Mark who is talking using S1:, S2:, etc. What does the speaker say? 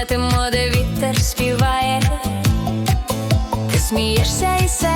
S1: летимо, де вітер співає. Ти смієшся і сам.